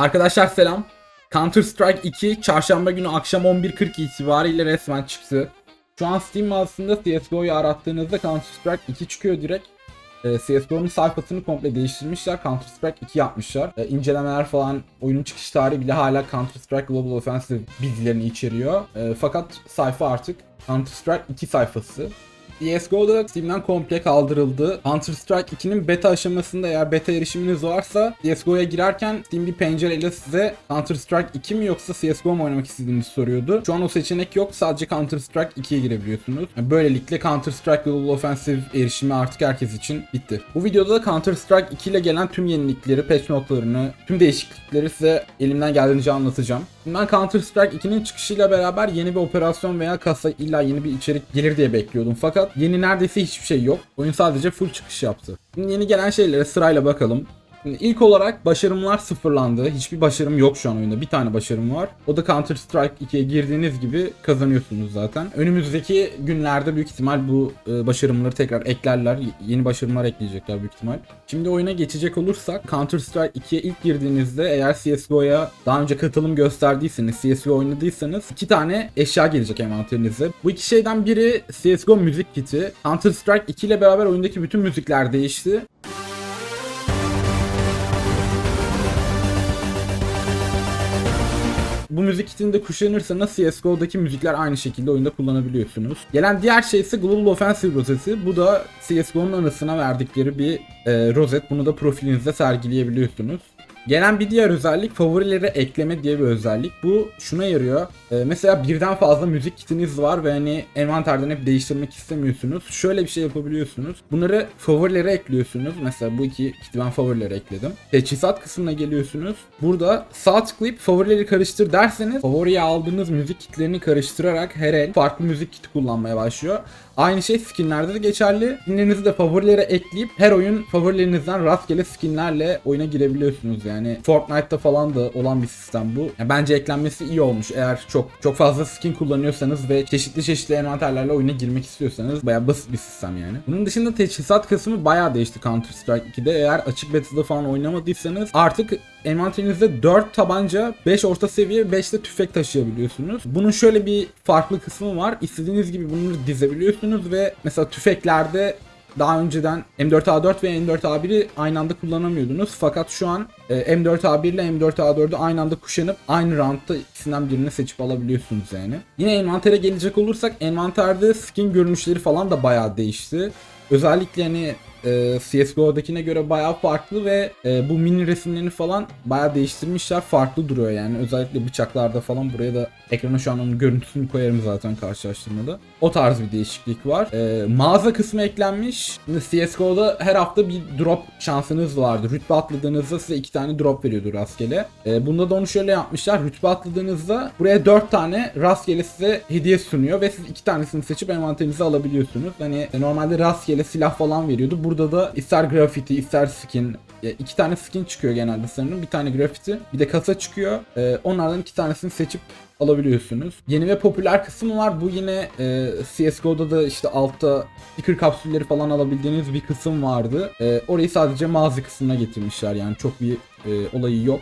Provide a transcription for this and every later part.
Arkadaşlar selam. Counter Strike 2 çarşamba günü akşam 11.40 itibariyle resmen çıktı. Şu an Steam mağazasında CSGO'yu arattığınızda Counter Strike 2 çıkıyor direkt. Ee, CSGO'nun sayfasını komple değiştirmişler. Counter Strike 2 yapmışlar. Ee, incelemeler falan, oyunun çıkış tarihi bile hala Counter Strike Global Offensive bilgilerini içeriyor. Ee, fakat sayfa artık Counter Strike 2 sayfası. CSGO'da Steam'den komple kaldırıldı. Counter Strike 2'nin beta aşamasında eğer beta erişiminiz varsa CSGO'ya girerken Steam bir pencereyle size Counter Strike 2 mi yoksa CSGO mu oynamak istediğinizi soruyordu. Şu an o seçenek yok. Sadece Counter Strike 2'ye girebiliyorsunuz. Yani böylelikle Counter Strike Global Offensive erişimi artık herkes için bitti. Bu videoda da Counter Strike 2 ile gelen tüm yenilikleri, patch notlarını, tüm değişiklikleri size elimden geldiğince anlatacağım. Ben Counter Strike 2'nin çıkışıyla beraber yeni bir operasyon veya kasa illa yeni bir içerik gelir diye bekliyordum. Fakat yeni neredeyse hiçbir şey yok. Oyun sadece full çıkış yaptı. Şimdi yeni gelen şeylere sırayla bakalım. Şimdi ilk olarak başarımlar sıfırlandı. Hiçbir başarım yok şu an oyunda. Bir tane başarım var. O da Counter Strike 2'ye girdiğiniz gibi kazanıyorsunuz zaten. Önümüzdeki günlerde büyük ihtimal bu e, başarımları tekrar eklerler. Yeni başarımlar ekleyecekler büyük ihtimal. Şimdi oyuna geçecek olursak Counter Strike 2'ye ilk girdiğinizde eğer CSGO'ya daha önce katılım gösterdiyseniz, CSGO oynadıysanız iki tane eşya gelecek envanterinize. Bu iki şeyden biri CSGO müzik kiti. Counter Strike 2 ile beraber oyundaki bütün müzikler değişti. Bu müzik kitini de kuşanırsanız CSGO'daki müzikler aynı şekilde oyunda kullanabiliyorsunuz. Gelen diğer şey ise Global Offensive rozeti. Bu da CSGO'nun anısına verdikleri bir e, rozet. Bunu da profilinizde sergileyebiliyorsunuz. Gelen bir diğer özellik favorilere ekleme diye bir özellik. Bu şuna yarıyor. Ee, mesela birden fazla müzik kitiniz var ve hani envanterden hep değiştirmek istemiyorsunuz. Şöyle bir şey yapabiliyorsunuz. Bunları favorilere ekliyorsunuz. Mesela bu iki kiti ben favorilere ekledim. Teçhizat kısmına geliyorsunuz. Burada sağ tıklayıp favorileri karıştır derseniz favoriye aldığınız müzik kitlerini karıştırarak her el farklı müzik kiti kullanmaya başlıyor. Aynı şey skinlerde de geçerli. Skinlerinizi de favorilere ekleyip her oyun favorilerinizden rastgele skinlerle oyuna girebiliyorsunuz yani. Fortnite'da falan da olan bir sistem bu. Yani bence eklenmesi iyi olmuş. Eğer çok çok fazla skin kullanıyorsanız ve çeşitli çeşitli envanterlerle oyuna girmek istiyorsanız bayağı basit bir sistem yani. Bunun dışında teçhizat kısmı bayağı değişti Counter Strike 2'de. Eğer açık beta'da falan oynamadıysanız artık envanterinizde 4 tabanca, 5 orta seviye, 5 de tüfek taşıyabiliyorsunuz. Bunun şöyle bir farklı kısmı var. İstediğiniz gibi bunları dizebiliyorsunuz ve mesela tüfeklerde daha önceden M4A4 ve M4A1'i aynı anda kullanamıyordunuz. Fakat şu an e, M4A1 ile M4A4'ü aynı anda kuşanıp aynı roundda ikisinden birini seçip alabiliyorsunuz yani. Yine envantere gelecek olursak envanterde skin görünüşleri falan da bayağı değişti. Özellikle hani e, CSGO'dakine göre bayağı farklı ve e, bu mini resimlerini falan bayağı değiştirmişler. Farklı duruyor yani. Özellikle bıçaklarda falan buraya da ekrana şu an onun görüntüsünü koyarım zaten karşılaştırmada. O tarz bir değişiklik var. E, mağaza kısmı eklenmiş. CSGO'da her hafta bir drop şansınız vardı. Rütbe atladığınızda size iki tane drop veriyordu rastgele. E, bunda da onu şöyle yapmışlar. Rütbe atladığınızda buraya dört tane rastgele size hediye sunuyor ve siz iki tanesini seçip envanterinize alabiliyorsunuz. Hani e, normalde rastgele silah falan veriyordu. Burada da ister grafiti ister skin ya iki tane skin çıkıyor genelde sanırım. Bir tane grafiti, bir de kasa çıkıyor. Ee, onlardan iki tanesini seçip alabiliyorsunuz. Yeni ve popüler kısmı var. Bu yine e, CSGO'da da işte altta sticker kapsülleri falan alabildiğiniz bir kısım vardı. E, orayı sadece mağaza kısmına getirmişler yani çok bir e, olayı yok.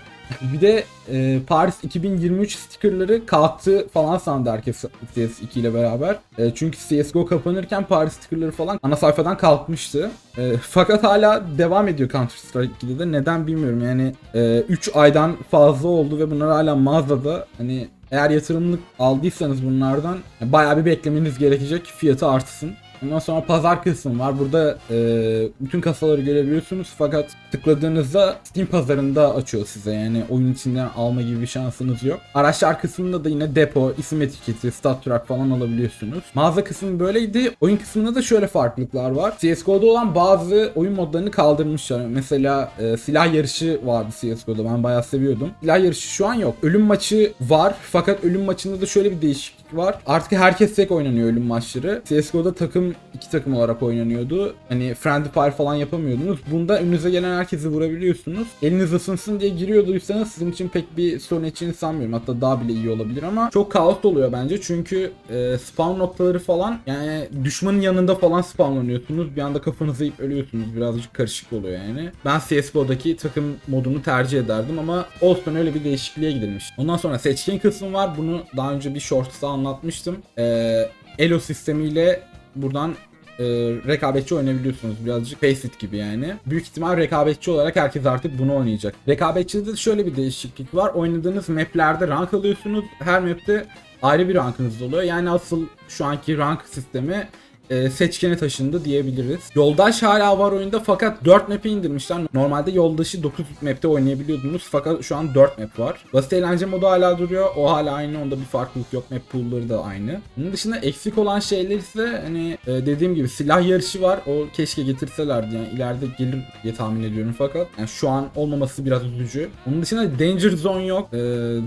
Bir de e, Paris 2023 stickerları kalktı falan sandı herkes CS2 ile beraber. E, çünkü CSGO kapanırken Paris stickerları falan ana sayfadan kalkmıştı. E, fakat hala devam ediyor Counter Strike 2'de de neden bilmiyorum yani 3 aydan fazla oldu ve bunlar hala mağazada hani eğer yatırımlık aldıysanız bunlardan e, bayağı bir beklemeniz gerekecek fiyatı artsın. Ondan sonra pazar kısmı var. Burada e, bütün kasaları görebiliyorsunuz fakat tıkladığınızda Steam pazarında açıyor size. Yani oyun içinden alma gibi bir şansınız yok. Araçlar kısmında da yine depo, isim etiketi, stat track falan alabiliyorsunuz. Mağaza kısmı böyleydi. Oyun kısmında da şöyle farklılıklar var. CSGO'da olan bazı oyun modlarını kaldırmışlar. Mesela e, silah yarışı vardı CSGO'da. Ben bayağı seviyordum. Silah yarışı şu an yok. Ölüm maçı var fakat ölüm maçında da şöyle bir değişiklik var. Artık herkes tek oynanıyor ölüm maçları. CSGO'da takım iki takım olarak oynanıyordu. Hani friendly fire falan yapamıyordunuz. Bunda önünüze gelen herkesi vurabiliyorsunuz. Eliniz ısınsın diye giriyorduysanız sizin için pek bir sorun için sanmıyorum. Hatta daha bile iyi olabilir ama çok kaos oluyor bence. Çünkü e, spawn noktaları falan yani düşmanın yanında falan spawnlanıyorsunuz. Bir anda kafanızı yiyip ölüyorsunuz. Birazcık karışık oluyor yani. Ben CSGO'daki takım modunu tercih ederdim ama olsun öyle bir değişikliğe gidilmiş. Ondan sonra seçkin kısmı var. Bunu daha önce bir shorts'ta anlatmıştım. E, Elo sistemiyle buradan e, rekabetçi oynayabiliyorsunuz. Birazcık Faceit gibi yani. Büyük ihtimal rekabetçi olarak herkes artık bunu oynayacak. Rekabetçide de şöyle bir değişiklik var. Oynadığınız maplerde rank alıyorsunuz. Her map'te ayrı bir rankınız oluyor. Yani asıl şu anki rank sistemi e, seçkene taşındı diyebiliriz. Yoldaş hala var oyunda fakat 4 map'i indirmişler. Normalde yoldaşı 9 map'te oynayabiliyordunuz fakat şu an 4 map var. Basit eğlence modu hala duruyor. O hala aynı. Onda bir farklılık yok. Map pool'ları da aynı. Bunun dışında eksik olan şeyler ise hani e, dediğim gibi silah yarışı var. O keşke getirselerdi. Yani ileride gelir diye tahmin ediyorum fakat yani şu an olmaması biraz üzücü. Onun dışında Danger Zone yok. E,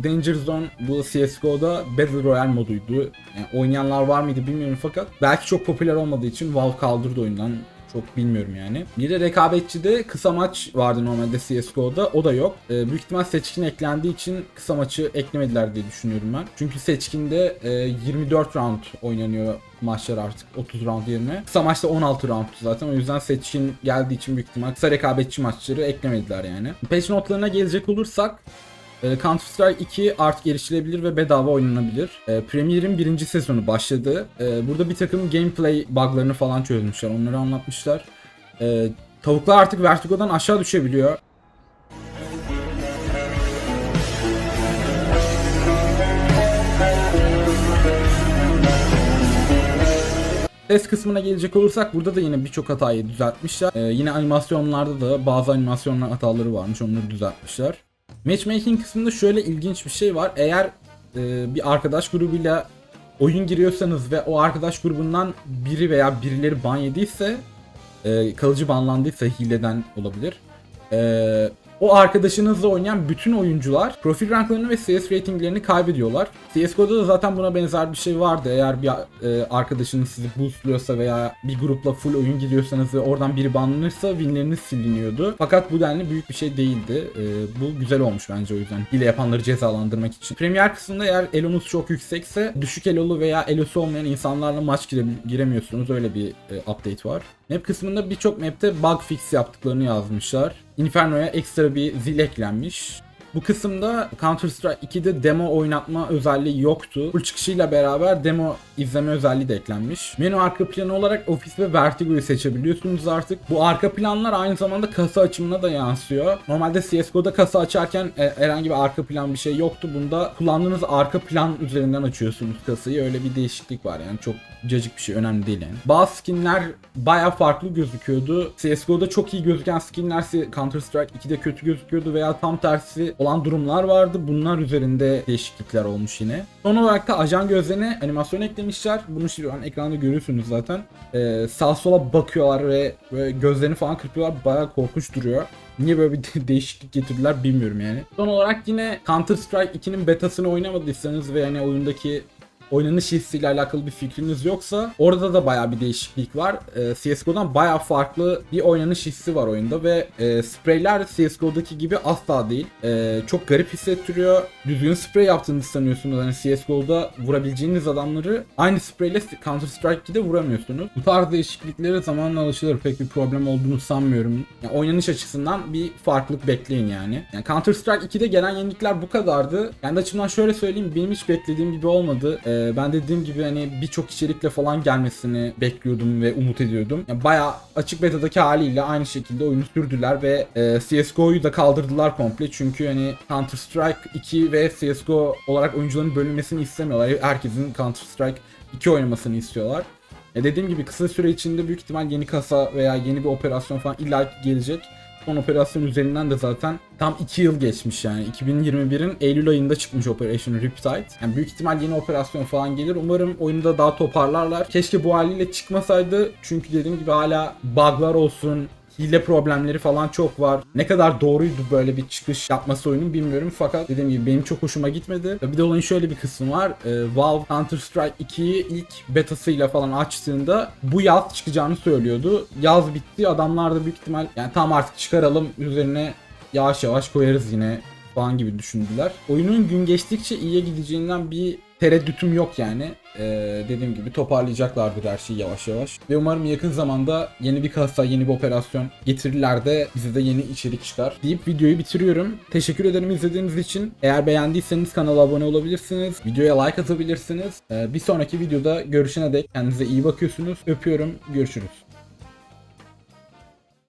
Danger Zone bu CSGO'da Battle Royale moduydu. Yani oynayanlar var mıydı bilmiyorum fakat belki çok popüler olmadığı için Valve kaldırdı oyundan. Çok bilmiyorum yani. Bir de rekabetçide kısa maç vardı normalde CSGO'da. O da yok. Ee, büyük ihtimal seçkin eklendiği için kısa maçı eklemediler diye düşünüyorum ben. Çünkü seçkinde e, 24 round oynanıyor maçlar artık 30 round yerine. Kısa maçta 16 round zaten. O yüzden seçkin geldiği için büyük ihtimal kısa rekabetçi maçları eklemediler yani. Patch notlarına gelecek olursak e, Counter Strike 2 artık erişilebilir ve bedava oynanabilir. E, Premier'in birinci sezonu başladı. E, burada bir takım gameplay buglarını falan çözmüşler. Onları anlatmışlar. E, tavuklar artık Vertigo'dan aşağı düşebiliyor. Ses kısmına gelecek olursak burada da yine birçok hatayı düzeltmişler. Ee, yine animasyonlarda da bazı animasyon hataları varmış onları düzeltmişler. Matchmaking kısmında şöyle ilginç bir şey var. Eğer e, bir arkadaş grubuyla oyun giriyorsanız ve o arkadaş grubundan biri veya birileri ban yediyse e, kalıcı banlandıysa hileden olabilir. E, o arkadaşınızla oynayan bütün oyuncular profil ranklarını ve CS ratinglerini kaybediyorlar. CSGO'da da zaten buna benzer bir şey vardı. Eğer bir e, arkadaşınız sizi boostluyorsa veya bir grupla full oyun giriyorsanız ve oradan biri banlanırsa winleriniz siliniyordu. Fakat bu denli büyük bir şey değildi. E, bu güzel olmuş bence o yüzden. Hile yapanları cezalandırmak için. Premier kısmında eğer elonuz çok yüksekse düşük elolu veya elosu olmayan insanlarla maç gire, giremiyorsunuz. Öyle bir e, update var. Map kısmında birçok map'te bug fix yaptıklarını yazmışlar. Inferno'ya ekstra bir zil eklenmiş. Bu kısımda Counter Strike 2'de demo oynatma özelliği yoktu. Full çıkışıyla beraber demo izleme özelliği de eklenmiş. Menü arka planı olarak Office ve Vertigo'yu seçebiliyorsunuz artık. Bu arka planlar aynı zamanda kasa açımına da yansıyor. Normalde CSGO'da kasa açarken e, herhangi bir arka plan bir şey yoktu. Bunda kullandığınız arka plan üzerinden açıyorsunuz kasayı. Öyle bir değişiklik var yani çok cacık bir şey önemli değil yani. Bazı skinler baya farklı gözüküyordu. CSGO'da çok iyi gözüken skinler Counter Strike 2'de kötü gözüküyordu veya tam tersi olan durumlar vardı. Bunlar üzerinde değişiklikler olmuş yine. Son olarak da ajan gözlerine animasyon eklemişler. Bunu şu an ekranda görüyorsunuz zaten. Ee, sağ sola bakıyorlar ve böyle gözlerini falan kırpıyorlar. Baya korkunç duruyor. Niye böyle bir değişiklik getirdiler bilmiyorum yani. Son olarak yine Counter Strike 2'nin betasını oynamadıysanız ve yani oyundaki oynanış hissiyle alakalı bir fikriniz yoksa orada da baya bir değişiklik var. E, CSGO'dan baya farklı bir oynanış hissi var oyunda ve e, spreyler CSGO'daki gibi asla değil. E, çok garip hissettiriyor. Düzgün sprey yaptığınızı sanıyorsunuz. Hani CSGO'da vurabileceğiniz adamları aynı spreyle Counter Strike 2'de vuramıyorsunuz. Bu tarz değişikliklere zamanla alışılır. Pek bir problem olduğunu sanmıyorum. Yani oynanış açısından bir farklılık bekleyin yani. yani Counter Strike 2'de gelen yenilikler bu kadardı. Kendi açımdan şöyle söyleyeyim. Benim hiç beklediğim gibi olmadı. E, ee, ben dediğim gibi hani birçok içerikle falan gelmesini bekliyordum ve umut ediyordum. Yani bayağı açık betadaki haliyle aynı şekilde oyunu sürdüler ve e, CSGO'yu da kaldırdılar komple. Çünkü hani Counter Strike 2 ve CSGO olarak oyuncuların bölünmesini istemiyorlar. Herkesin Counter Strike 2 oynamasını istiyorlar. E dediğim gibi kısa süre içinde büyük ihtimal yeni kasa veya yeni bir operasyon falan illa gelecek. Son operasyon üzerinden de zaten tam 2 yıl geçmiş yani. 2021'in Eylül ayında çıkmış Operation Riptide. Yani büyük ihtimal yeni operasyon falan gelir. Umarım oyunu da daha toparlarlar. Keşke bu haliyle çıkmasaydı. Çünkü dediğim gibi hala bug'lar olsun, hile problemleri falan çok var. Ne kadar doğruydu böyle bir çıkış yapması oyunun bilmiyorum fakat dediğim gibi benim çok hoşuma gitmedi. Bir de olayın şöyle bir kısmı var. Ee, Valve Counter Strike 2'yi ilk betasıyla falan açtığında bu yaz çıkacağını söylüyordu. Yaz bitti. Adamlar da büyük ihtimal yani tam artık çıkaralım üzerine yavaş yavaş koyarız yine falan gibi düşündüler. Oyunun gün geçtikçe iyiye gideceğinden bir tereddütüm yok yani. Ee, dediğim gibi toparlayacaklardır her şeyi yavaş yavaş. Ve umarım yakın zamanda yeni bir kasa, yeni bir operasyon getirirler de bize de yeni içerik çıkar. Deyip videoyu bitiriyorum. Teşekkür ederim izlediğiniz için. Eğer beğendiyseniz kanala abone olabilirsiniz. Videoya like atabilirsiniz. Ee, bir sonraki videoda görüşene dek kendinize iyi bakıyorsunuz. Öpüyorum. Görüşürüz.